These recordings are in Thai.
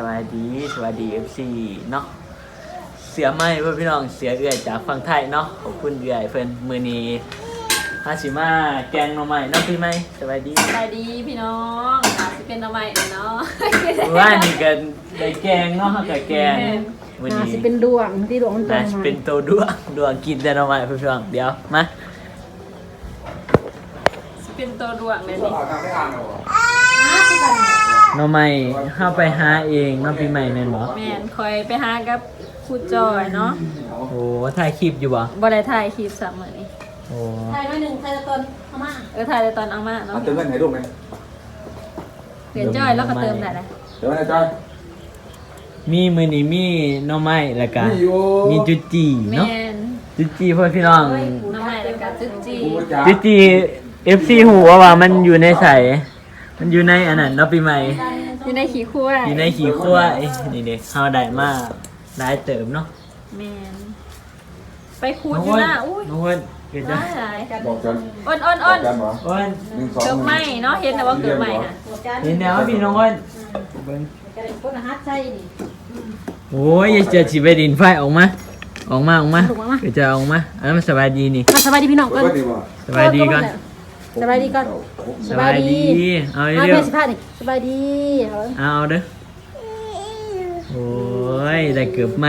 สวัสดีสวัสดี FC เนาะเสือไหมเพื่อนพี่น้องเสือเอื่อยจากฝั่งไทยเนาะขอบคุณเอื่อยเพิ่นมือนี้ฮาชิมาแกงหน่อไม้เนาะพี่ไหมสวัสดีสบายดีพี่น้องอาจจะเป็นเอาใหม่เลยเนาะว่านี่กันได้แกงเนาะกับแกงวันน่านี้สิเป็นดวงที่ดวงมันตรน่างจะมาเป็นตัวดวงดวงกินแต่หน่อไม้เพื่อนพี่น้องเดี๋ยวมาสิเป็นตัวดวงเลยนี่หน่ อไม้เข้าไปหาเองเนาะพี่ใหม่แม่นบ่แม่นคอยไปหากับครูจอยเนาะโอ้ถ่ายคลิปอยู่บ่บ่ได้ถ่ายคลิปสักมื้อนี้โอ้ไทยน้อยหนึ่งไทยตะตนเข้ามาเออถ่ายแต่ตอนเอามาเนาะเอาเติมเงินให้ลูกไหมเรียนจอยแล้วก็เติมได้เลยเติมเงินให้จอยมีมือนี้มีหน่อไม้แล้วก็มีอยู่มีจุจีแม่เนาะนจุจีเพื่อนพี่น้อง น้ำใหม่แล้วก็จึ๊กจีกูจ๋าจุจีเอฟซีหูว่าว่ามันอยู่ในใส มันอยู่ในอันนั้นเนาะปีใหม่ อยู่ในขี้คั่วอยู่ในขี่ขั้วเอ้ยนี่เด็กเฮาได้มากได้เติมเนาะแม่นไปคูดอยู่หน้าอุ้ยน้องเว้นเกิดหจ้ะลายหลายบอกกันอ้นอ้นบออ้กนกันเหรอเว้นหนึ่งสองเกือบไหมเนาะเห็นแต่ว่าเกือบไหมค่ะนี่แนวพี่น้องเว้นเบิ่งกระเด็นก้นฮัทใช่นี่โอ้ยอย่าเจอชีไปดินไฟออกมา ออกมาออกมาเดี๋ยวจะออกมาอันนั้นมันสบายดีนี่มาสบายดีพี่น้องก่อนก็ดีว่ะสบายดีก่อน สบายดีก่อน สบายดี เอามาเร็เพวศสิพานี่สบายดีเอาๆเอาเด้อโอ้ยได้เกือบไหม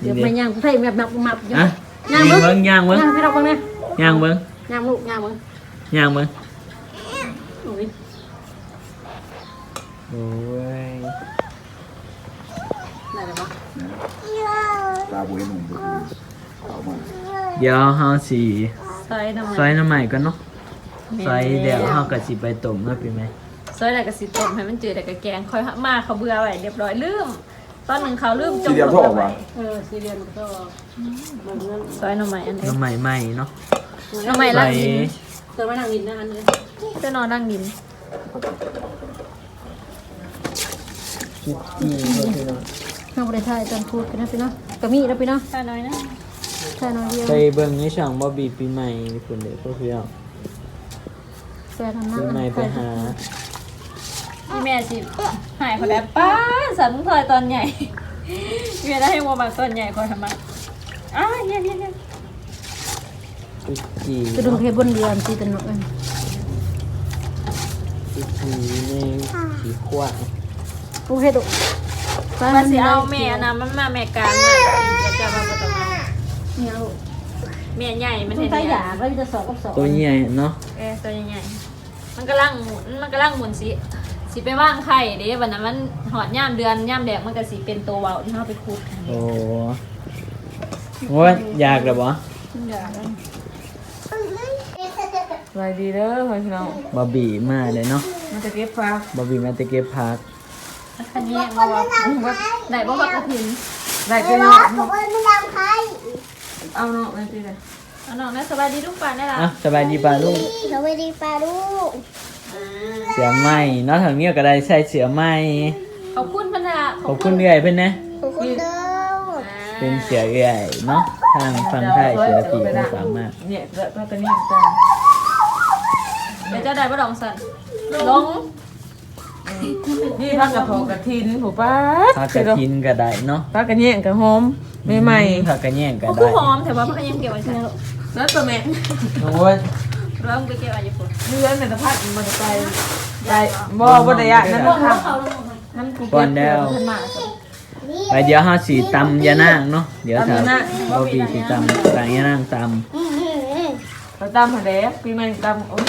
เดี๋ยวมาย่างไทยแบบแบบมับอะย่างย่างเบิ้เบิ้งงย่างเบิ้งย่างให้เราเบิ้งเนี่ยย่างเบิ้งย่างลูกย่างเบิ้งย่างเบิ้งโอ้ยโอ้ยได้แล้วปะตาบุยหนุ่มบุยเอามาเดี๋ยวเฮาสิซอยน้ำมันซอยน้ำใหม่ก่อนเนาะ แม่นซอยเดี๋ยวเฮาก็สิไปต้มเนาะพี่ไหมซอยแล้วก็สิต้มให้มันจืดแล้วก็แกงค่อยมาเขาเบื่อไว้เรียบร้อยลืมตอนหนึ่งเขาลืมจสีเดียวโทษว่ะเออสี่เหลี่ยมก็มันนั่นซอยหน่อไม้อันนี้น้ำใหม่ใหม่เนาะหน่อไม้ใส่ลังดินเติมมานั่งดินนะอันนี้เจะนอนดังดินจุดจีเนาะพี่น้องน้องบริไทยตอนพูดกันนะพี่น้องกะมีนะพี่น้องข้าน้อยนะใช่น้องเดียว ไปเบิ่งในช่องบ่บีปีใหม่คุณเด้อพวกพี่น้อง แฟนทำหน้าปีใหม่ไปหาพี่แม่สิหายพอแล้วป้าสันมึงถอยตอนใหญ่พี่แม่ได้ให้วัวบางตอนใหญ่คอยทำมาอ้าวเนี่ยเนี่ยเนี่ยจุดจีจะดูเพบนเรือนตีตนกเองจุดจีนี่สีขวานโอ้เฮ็ดมาสิเอาแม่อันนะมันมาแม่กลางมาจะจะมาประตูมาเนี่ยลูกแม่ใหญ่มันมันเห็นใช้เนี่ยยาก็จะสอบกับสอบตัวใหญ่เนาะเออตัวใหญ่ๆ มันกำลังหมุนมันกำลังหมุนสิสิไปว่างไข่เด้วันนั้นมันหอดย่ามเดือนย่ามแดงมันก็สิเป็นตัวเบาที่เขาไปคูดกันโอ้โอ้ยอยากแล้วบ่สวัสดีเด้อพี่น้องบ่บีมาเลยเนาะมันจะเก็บฟ้าบ่บีมาแต่เก็บผักคันนี้มาว่าว่าไหนบ่บักกระถินได้ก็เนาะบอกว่าไม่ดังใครเอาเนาะมาสิเลย เอาเนาะนะสบายดีทุกป่านได้ละอะสบายดีป่ะลูก สวัสดีป้าลูกเสือไหมเนาะทางเนี้ยก็ได้ใส่เสือไหมขอบคุณพันธะขอบคุณเอื่อยเพิ่นนะ ขอบคุณเด้อ เป็นเสือเอื่อยเนาะทางฟังไทยเสือปีภาษามากเนี่ยแล้วก็นี่จ้าเดี๋ยวเจ้าได้บ่ดองสันลง นี่พักกระโถกระทินผูป้าผักกระทินก็ได้เนาะพักกระเนียงกระหอมใหม่ผักกระแยงก็โอ้ได้คือหอมแต่ว่าพักยังเก็บไว้ใช่ๆแล้วตัวแม่โอ้ยเริ่มก็เก็บไว้อยู่พุ่นเลื่อนในสภาพมันจะไปได้บ่บ่ได้ยะนั่นลงค่ะเขาลงนั่นกูก่อนแล้วขึ้นมาไปเดี๋ยวเฮาสิตำยานางเนาะเดี๋ยวถ้าบ่บีสิตำต่างยานางตำเราตามหาเด้ปีใหม่ตามโอ้ย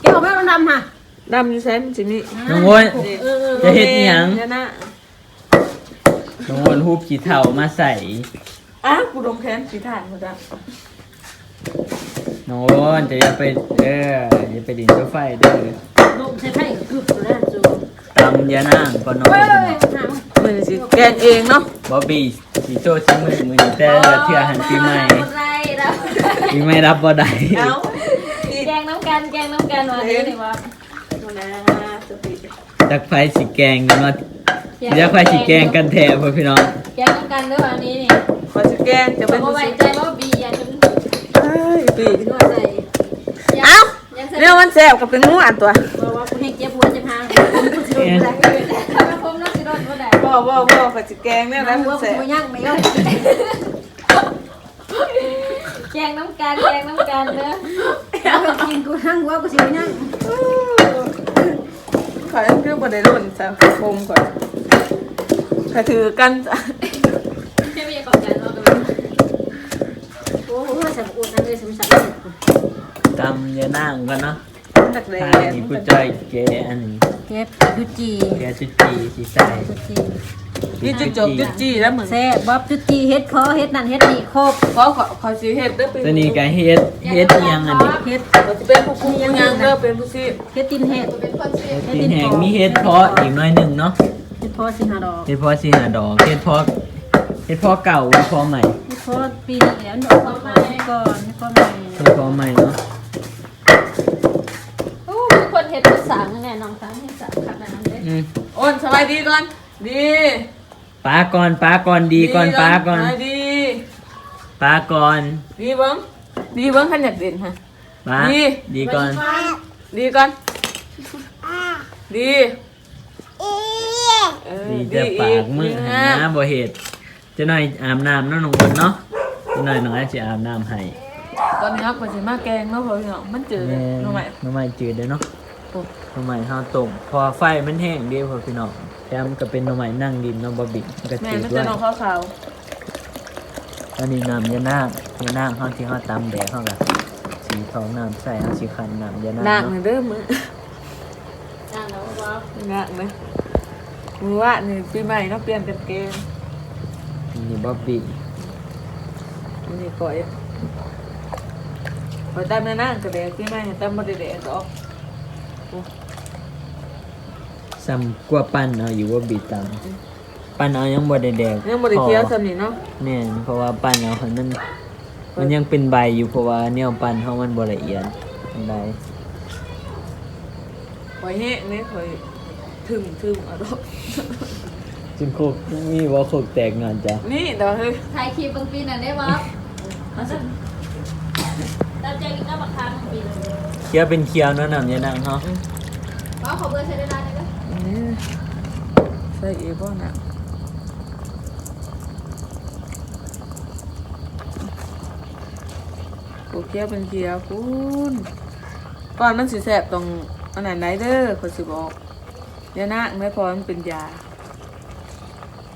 เกี่ยวกับแม่ดำค่ะดำอยู่แซมสินี่น้องโวนจะเฮ็ดอิหยังเนี่ยนะน้องโวนฮูบขี้เถ้ามาใส่อ้าวกูดมแขนสีถ่านหมดอะน้องโวนจะอย่าไปเอออย่าไปดินรถไฟเด้อลูกใช้ไข่กึบอยู่แล้วจูตำยานางก่อนน้องมือสิแกงเองเนาะบ่บีสิโตชิมือมือนี้แต่ละเทื่อหันปีใหม่หมดไรแล้วปีใหม่รับบ่ได้เอ้าแกง น้ำกันแกงน้ำกันวันนี้นี่ว่าดูนะสติจักไฟสิแกงกันว่าเดี๋ยวไฟสิแกงกันแท้พ่อพี่น้องแกงน้ำกันด้วยวันนี้นี่ขอสิแกงจะแต่เป็นว่าไว้สิใจว่าบีอย่าจนเอ้ยปีนวดใจเอ้ายังใส่เนี่ยมันแซ่บกับเป็นงูอันตัวบอกว่ากูให้เจ็บหัวเจ็บหางกูสิโดนอะไรมาพมน้องสิโดนบ่ได้บ่บ่บ่ขอสิแกงเนี่ยนะหัวมันกูแซ่บ แกงน้ำกันแกงน้ำกันเด้อกินกูนั่งหัวกูสิย่างขอคือบ่ได้รุ่นจ้ะคมก่อนขอถือกันจ้ะแค่มีก่อนกันเนาะโอ้โหสมอุ่นนั่นเลยสมศักดิ์ตำยานั่งกันเนาะตักแดทางงนี้กูจ้อยแกอันนี้เจ็บจุจีแกจุดจีสีใส่จุจี นี่จุดจบจุดจี้แล้วเหมือนแซ่บบ๊อบจุจีเฮ็ดคอเฮ็ดนั่นเฮ็ดนี่ครบขอขอขอสิเฮ็ดเด้อเป็นตัวนี้ก็เฮ็ดเฮ็ดอิหยังอันนี้เฮ็ดขอสิเป็นผู้คุมยังเด้อเป็นผู้สิเฮ็ดตินเฮ็ดเป็นคนสิเฮ็ดตีนแหงมีเฮ็ดเพาะอีกหน้อยหนึ่งเนาะเฮ็ดพอสิหาดอกเฮ็ดเพาะสีหาดอกเฮ็ดเพาะเฮ็ดเพาะเก่าเฮ็ดเพาะใหม่เฮ็ดพอปีนี้แล้วดอกก็มาก่อนก็มาเฮ็ดเพาะใหม่เนาะโอ้มีคนเฮ็ดภาษาแน่น้องสาวเฮ็ดสาขับนั่นเด้อืมโอนสบายดีก่อน ดีปลาก่อนปลาก่อนดีก่อนปลาก่อนดีปลาก่อน ดีเบิ้งดีเบิ้งขันอยากเด่นฮะปลาดีดีก่อน ดีก่อนดีอีเออดีแต่ปากมึงดีหันนะบ่เฮ็ดจะหน่อยอาบน้ำเนาะน้องคนเนาะจะหน่อยน้องอาจสิอาบน้ำให้ตอนนี้ครับมันจะมาแกงเนาะเพราะพี่น้องมันจืดแม่น้องใหม่น้องใหม่จืดเด้อเนาะโอ้น้องใหม่เฮาต้มพอไฟมันแห้งเดียวพอพี่น้อง แถมก็เป็นน้องใหม่นั่งดินเนาะบ่บิมันก็แม่จืดมันด้จะวยน้องขาวขาวอันนี้น้ำยานางยานางเฮาที่เฮาตำแดกเฮาก็สีทองน้ำใส่เฮาสิคันน้ำยานางหนักเนาะเลยเด้อมืออ่าแล้วว่าหนักเลยมือว่านี่ปีใหม่เนาะเปลี่ยนเป็นเกมนี่บ่บิอันนี้ก่อยก่อยตามแม่นางก็แดกปีใหม่ตามบ่ได้แดกดอก ซ้ำกว่าปั้นเอาอยู่ว่าบิตำปั้นเอายังบ่ได้แดกยังบ่ได้เคี้ยวพอซำนี่เนาะแม่นเพราะว่าปั้นเอาหันมันมันยังเป็นใบอยู่เพราะว่าแนวปั้นเฮามันบ่ละเอียดอันใดข่อยแห้งนี่ข่อยถึงถึงเอาดอกจึงโคกมีบ่โคกแตกงานจ้ะนี่เดี๋ยวเฮ้ยถ่ายคลิปบางปีนั่นได้บ่มาสั่นตามใจกินน้ำบักคางบางปีเลยเคี้ยวเป็นเคี้ยวเนาะน้ำยานางเฮาว่าขอเบอร์ใช้ได้ร้านได้เด้ออั นนี้ใส่อีบ่น่ะกูเคี้ยวเป็นเคี้ยวคุณก่อนมันสิแสบตรงอันไหนไหนเด้อเขาสิบอกยานะไม่พอมันเป็นยา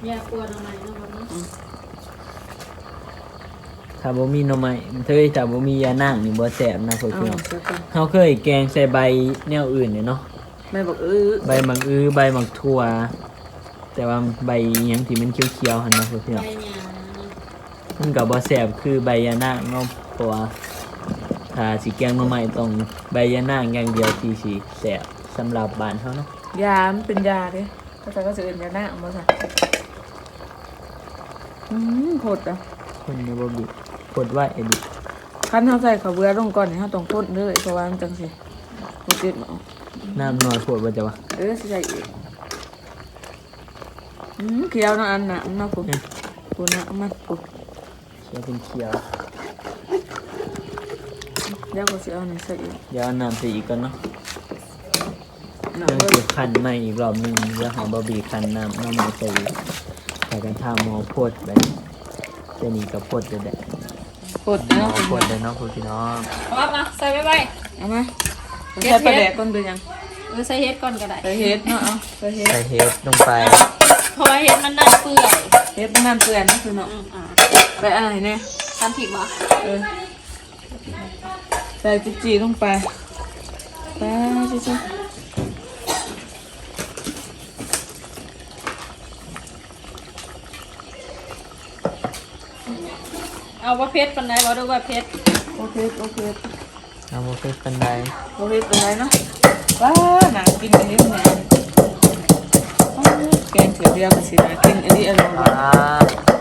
อย่ากลัวน้องใหม่น้องบ่เนาะถ้าบ่มีหน่อไม้เธอถ้าบ่มียานางนี่บ่แซ่บนะพวกเอาพี่น้องเสียก่อนเฮาเคยแกงใส่ใบแนวอื่นเนี่ยเนาะ แม่บอกเออใบมังอื้อใบมังทั่ว แต่ว่าใบอิหยังที่มันเขียวๆหั่นเนาะพวกพี่น้องไปเนี่ยมันก็บ่แซ่บคือใบยานางเนาะเพราะว่าถ้าสิแกงหน่อไม้ต้องใบยานางอย่างเดียวที่สิแซ่บสำหรับบ้านเฮาเนาะยามันเป็นยาเด้ก็จะก็จะเป็นยาหน้าเอามาใส่อืมโคตรอะคนในบ่บิกดไว้ไอ้ดิ คันเขาใส่ข้าวเบื่อลงก่อนเนี่ยเขาต้องโคตรเลยเพราะว่ามันจังสิโคตรเจ็บเนาะ น้ำน้อยโพดว่าจะว่าเออสิใส่อีกอืมเคี้ยวเนาะอันน่ะมันเนาะปุ๊บปุ๊บนะเอามันปุ๊บเขียวเป็นเขียวเดี๋ยวก็สิเอาหนึ่งใส่อีกเดี๋ยวเอาน้ำใส่อีกก่อนเนาะหนัเดี๋กยวเบิ่สิคั้นใหม่อีกรอบหนึงเดี๋ยวหาบ่บีคั้นน้ำน้ำมันใส่อีกใส่กันท่าหมอโพดไปเจะนี่ก็โพดเลยแหละโคตรหมเนาะอโพดเลยเนาะพี่น้องเอามาใส่ไว้ไว้เอามา ใส่ปลาแดกก่อนเป็นยังเออใส่เฮ็ดก่อนก็ได้ใส่เฮ็ดเนาะเอาใส่เฮ็ดใส่เฮดลงไปเพราะว่าเฮ็ดมันน่าเปื่อยเฮ็ดมันน้ำเกลือนะคือเนาะอืมอ่าไปอะไรเนี่ยทำผิดบ่เออใส่จุจีลงไปไปจุจีเอาว่าเพชรปานใดบ่ดูว่าเพชร โอเคโอเค เอาโมเฟสกันไดโอเคเป็นไรเนาะว้าหนังกินอันนี้แหม่แกงเขียวเดียวกับสีหนากินอันนี้อร่อยว้า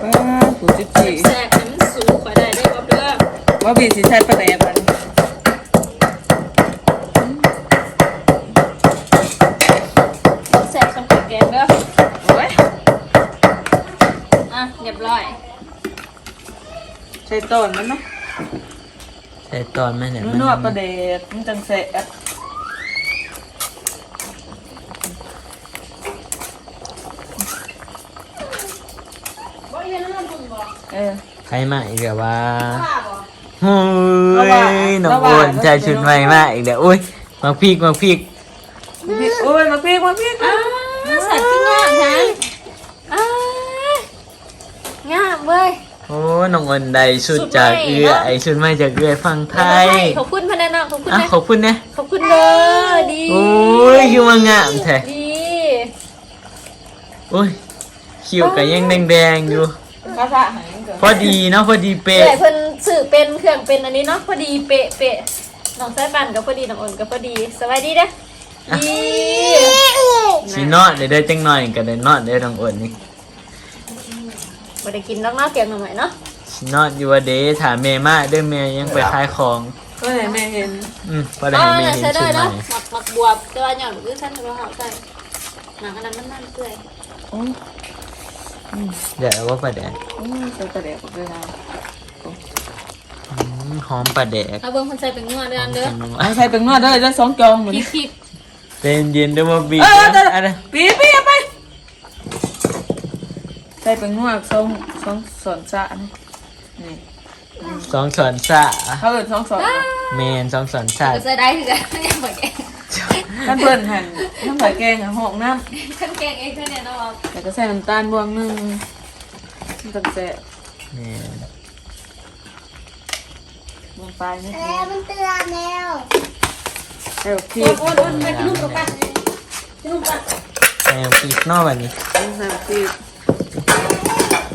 ว้าหูจุจีแทรกให้มันสูงกว่าได้ได้บ่เด้อว่าบีสีใช้ปลาแดกมันแทรกสำกับแกงเด้อโอ้ยอะเรียบร้อย ใช้ต้นมันเนาะ ใส่ตอนไหมเนี่ยนวดประเดกมันจังเสะเออใครมาอีกแบบว่าเฮ้ยน้องโนใจชุดใหม่มากอีกเดี๋ยวอุ้ยมาพีกมาพีกอุ้ยมาพีกมาพีกอ้าสัตว์ที่งามนะอ้งามเว้ย โอ้น้องโอนได้ชุดจากเอื้อไอชุดใหม่จากเอื้อฟังไทยขอบคุณพนักงานขอบคุณอะนะขอบคุณนะขอบคุณเด้อดีโอ้ยคิวมางามแท้ดีโอ้ยคิวก็ยังแดงๆอยู่ข้าสะหายเกินพอดีเนาะพอดีเป๊ะเอ้ยเพิ่นสื่อเป็นเครื่องเป็นอันนี้เนาะพอดีเป๊ะเป๊ะน้องสายปันก็พอดีน้องอ่อนก็พอดีสวัสดีเด้อดี สินอนเดี๋ยวได้จังหน่อยก็ได้นอนได้น้องโอนนี่ บ่ได้กินดอกเนาะเกียงหน่อไม้เนาะสินอนอยู่ว่าเด้ถามแม่มาเด้อแม่ยังไปขายของ ก็เลยแม่เห็นอืมบ่ได้อ๋อให้แม่เนี่ยเห็นใช้ชุได้ดใหเนาะม่หมักหมักบวบแต่ว่าหย่อนคือท่านบ่เฮาใส่หนังอันนั้นมันมันเปื่อยโอ้ยเดี๋ยวว่าปลาแดกโอ้ยใส่กระเดกกับเวลาอืมหอมปลาแดกเอาเบิ่งเพิ่นใส่เป็นงัวเด้ออันเด้อเอาใส่เป็นนวดได้ได้สองจองเหมือนพริกพริกเป็นเย็นเด้วยว่าบีบเออเดี๋ยวอะไรปีปีเอาไปใส่เป็นนวดสองสองสอนสะนี่นี่สองสอนสะเขาเอินสองสอนแมนสองสอนสะก็ใส่ได้คือกันยังบ่แกงท่านเพิ่นหั่นน้ำใส่แกงอะหอกน้คันแกงเองเท่านี้เนาะำแต่ก็ใส่น้ำตาลบวงหนึงมันต้องแซ่บแมนลงไปนิดแล้นึวงมันเตือนแล้วใส่พริกโอ้นๆไปกินลูกกับกันกินลูกกันแมวปีกนอกวันนี้ ใส่พริก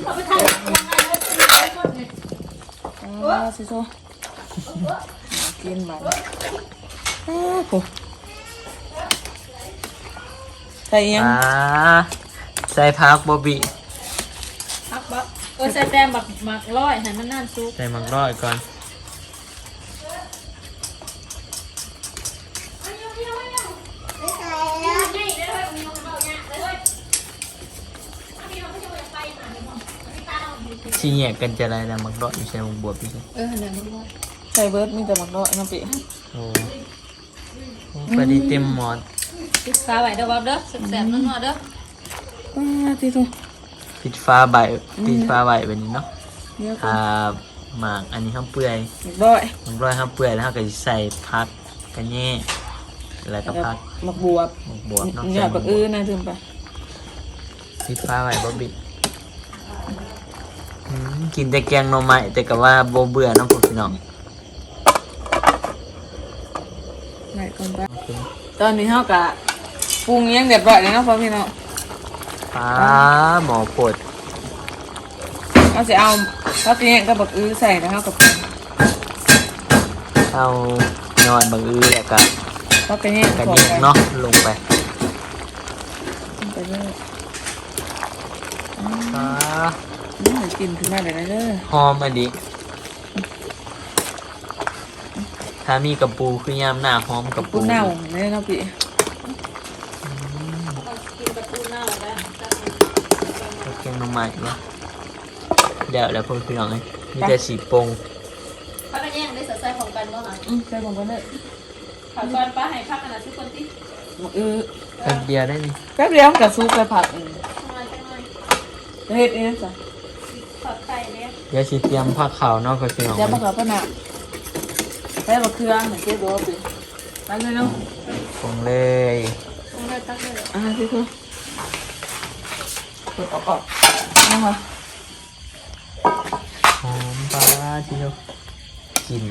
เอาไปทำยังไงแล้วกินไป หมดนี่อ๋อสิโซ่กินบัดโอ้โหใส่ยังอ่าใส่พักบอบบี้พักบ่เออใส่แต้มบักหมักร้อยให้มันนานซุปใส่มังร้อยก่อน ชี้แยกกันจะอะไรนะมังร้อยไม่ใช่มังบวบพี่ใช่เออหั่นน่ะมันร้อยใส่เบิร์ดมีแต่หมักดอกน้ำปีโอ้พอดีเต็มหมดปิดฟ้าไว้เด้อบ่เด้อแซ่บๆนัวๆเด้อว้าที่ตัวปิดฟ้าใบปิดฟ้าใบแบบนี้เนาะเดี๋ยวอ่าหมากอันนี้ข้าวเปื่อยหมักด้อยมังร้อยข้าวเปื่อยแล้วเราก็สิใส่พักกันแย่แล้วก็พักหมักบวบหมกบวบเนาะเนี่ยแบบอื้อนะถึงไปปิดฟ้าไว้บอบบี้อืม กินแต่แกงหน่อไม้แต่ก็ว่าโบเบื่อเน้องพวกพี่น้องไหนก่อนไปตอนนี้เฮากะปรุงอิหยังเรียบร้อยแล้วเนาะพ่อพี่น้องป้าหมอปวดเราจะเอาข้าวเตียงกับบักอื้อใส่นะครับกับเอานอนบางอื้อแล้วก็ข้าวเตียงกระขอเดียกเนาะลงไปไปเลยป้า อืมกินขึ้นมาเลยนะเด้อหอมอันนี้ถ้ามีกระปูคือยามหน้าหอมกระปูปูเน่าเนี่ยเนาะพี่กินประตูหน้าแล้วแกงหน่อไม้เนาะเดี๋ยวแล้วพวกพี่น้องเอ้ยมีแต่สีปงพักกันแย่งได้ใส่ของกันบ่ค่ะอืมใส่ผมกันเลยผักก่อนป้าให้พักกันนะทุกคนที่บักอื้อแป๊บเดียวได้นี่แป๊บเดียวมันกับซุปไปผัดเองมาจังหน่อยจะเฮ็ดเองจ้ะผัดไข่ เนี่ยเดี๋ยวสิเตรียมผ้าขาวเนาะพวกพี่น้องเดี๋ยวมาขอพนักใส่บักเขือเหมือนเจ๊โดสิไปเลยเนาะปงเลยต้องเลยตักเลยอ่าพี่คือเปิดออกออกเอามาหอมปลาที่เรากิน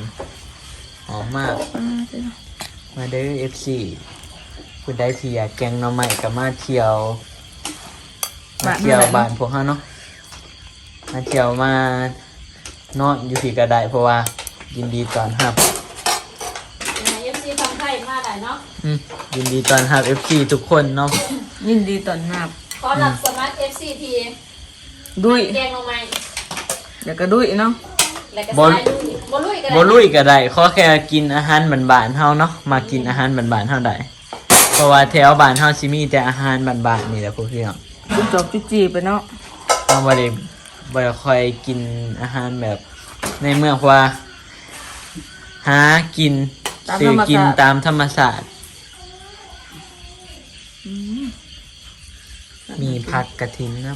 หอมมากอ่าพี่คือมาเด้อ FC คุณได้ที่อยากแกงหน่อไม้กับมาเที่ยว มาเที่ยวบ้านพวกเขาเนาะ มาเที่ยวมานอนอยู่ที่กระไดเพราะว่ายินดีตอนรับ เอฟซีทำไข่มาได้เนาะอืมยินดีตอนรับ FC ทุกคนเนาะยินดีต้อนรับ ขอรับสมัคร FCT ดุยแกงลงมาเดี๋ยวก็ดุยเนาะแล้วก็ใส่ลุยบ่ลุยกันบ่ลุยกระไดขอแค่กินอาหารบ้านๆเฮาเนาะมากินอาหารบ้านๆเฮาได้เพราะว่าแถวบ้านเฮาสิมีแต่อาหารบ้านๆนี่แหละพวกพี่น้อง จุ๊บจบจุ๊จีไปเนาะเราบ่ได้ บ่ได้ค่อยกินอาหารแบบในเมืองเพราะว่า หากินซื้อกินตามธรรมศาสตร์มีผักกระถินนะ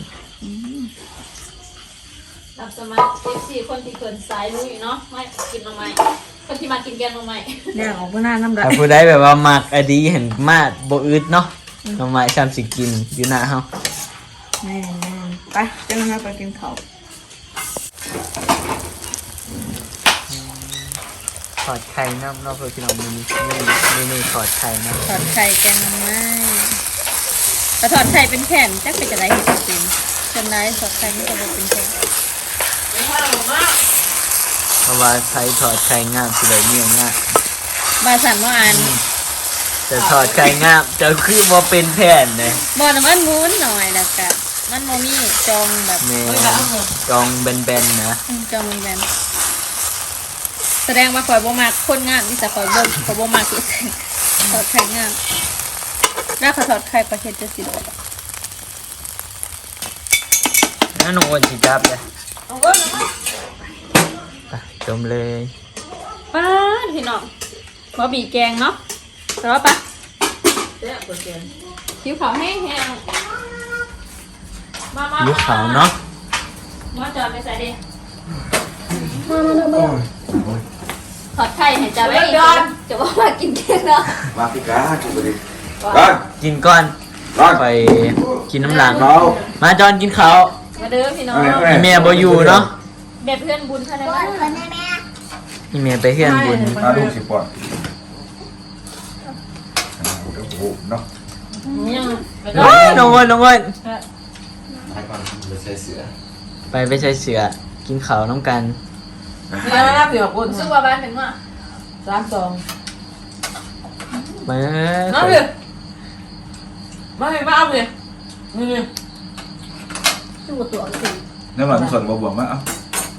รับสมัครเอฟซีคนที่เคินสายลุยเนาะไม่กินมาใหม่คนที่มากินแกงมาใหม่ย่างออกมาหน้าน้ำได้ถ้าผู้ใดแบบว่ามักอดีเห็นมาดบ่อึดเนาะหน่อไม้ซ้ำสิกินอยู่หน้าเฮาแม่นๆ ไปเจ้าหน้าไปกินข้าวถอดไข่น้ำเนาะเพื่อพี่น้องมีนี่มีนี่ถอดไข่น้ำถอดไข่แกงมาใหม่แต่ถอดไข่เป็นแผ่นจักเป็นจะไรเห็นจริงจนได้ถอดไข่ไม่จะเป็นแผ่นเพราะว่าใช้ถอดไข่งามสิเลยเนี่ยง่ายบาสันว่าอันแต่ถอดไข่งามจะคือบ่เป็นแผ่นเลยบอลมันมุนหน่อยแล้วก็มั นโมมี่จองแบบแม่จองแบนๆนะจองมีแบนแสดงว่าคอยบ่มากคนงามที่จะคอยบ่คอยบ่มากที่สุดถอดไข่งามแล้วเขาถอดไข่ประเทศจะสิบนั่นหนูอ้วนสิจับเลยเอาเว้ยไปจมเลยป้าดพี่น้องบะหมี่แกงเนาะแต่ว่าปะเจ้าตัวแกนคิ้วขาวแห้งแห้ง มามาลูกขาวเนาะมาจอดไปใส่ดิถอดไข่ให้จ้าไว้อีกจะว่ามากินแกงเนาะ มาพี่กาจุดดิกันกินก่อนกันไปกินน้ำหลังเรามาจอนกินข้าวมาเด้อพี่น้องอีเมียบ่อยู่เนาะแบบเพื่อนบุญเท่านั้นก่อนนะก่อนได้ไหมอีเมียไปเฮือนบุญมาลูกสิปอนโอ้โหเนาะยังโอ้ยน้องอ้วนน้องอ้วนให้ ก่อนไปใช้เสือไปไปใช้เสือ กินข้าวน้ำกันเดี๋ยวนะเดี๋ยวอุ่นสู้ว่าบ้านถึงว่าสามสองมาน้ำเลยมาเลยมาเอาเลยนี่เลยสู้ตัวสิเนี่ยมันส่วนบวบๆมาเอา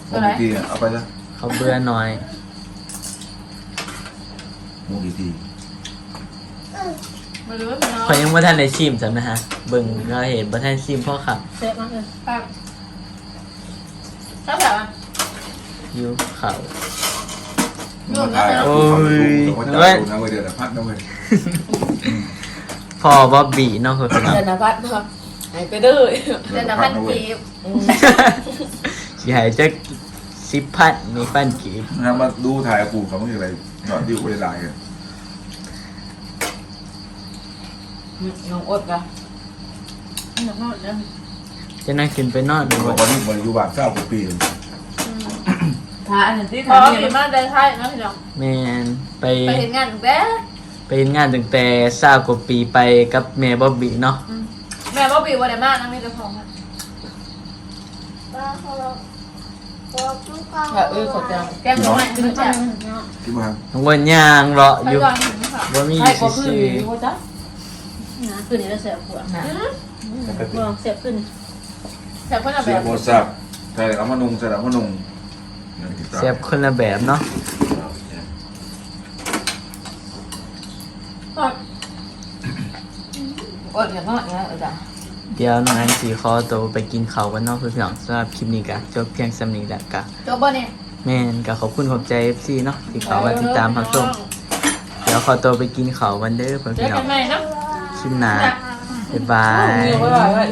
หมูกี่ทีเอาไปซะเขาเบื่อหน่อยหมูกี่ที มาเด้อพี่น้องเขายังบ่ทันได้ชิมจำนะฮะเบิ่งเราเห็นบ่ทันชิมพ่อขับเซ็ตมากเลยป้าชอบแบบว่าอยู่เขามาถ่ายเอาผู้ฟังดูแต่ว่าจับดูนะเว้ยเดี๋ยวพัดนะเว้ยพ่อบ๊อบบี้เนาะคือพี่น้องเดินนภัสเนาะหายไปเด้อเดือนละพันกีบสิหายจักสิบพันมีพันกีบนะมาดูถ่ายปู่เขาไม่มีอะไรหยอดดิ้วไปหลายกัน น้องอดกะจะนั่งขึ้นไปนอนบอกว่านี่มันอยู่บ้านเศร้ากว่าปีทาอันนี้ที่พอทากิเนี่ยนมาได้ไทยนะพี่น้องแม่นไปไปเห็นงานตั้งแต่ไปเฮ็ดงานตั้งแต่สาวกว่าปีไปกับแม่บ๊อบบี้เนาะแม่บ่บีวันไหนมากนะมีแต่ของอะป้าเขาบอกบอกทุกคนเออขอบใจแกงหน่อไม้กินแจ่วคิดว่าน้องวันย่างเลาะไปอยู่ก่อนถึงค่ะบ่มีให้ก็คือซื่อโอ้จ้ะ นะคืนนี้เราเสียผัวนะลองเสียขึ้นแต่คนละแบเสียบโมซับใส่แล้วมานุงใส่แล้วมานุงๆเสียบคนละแบบเนาะอดอย่างน้อยนะเออจ้ะเดี๋ยวน้องอันสีคอตัวไปกินข้าวกันเนาะเพื่อนๆสำหรับคลิปนี้ก็จบเพียงสำนี้แหละกะจบบ่เนี่ยแม่นก็ขอบคุณขอบใจ FC เนาะที่เขามาติดตามรับชมเดี๋ยวขอตัวไปกินข้าววันเด้อเพื่เจออนกันใหม่เนาะ ๆคลิปหน้าบ๊ายบายมีไว้ไว้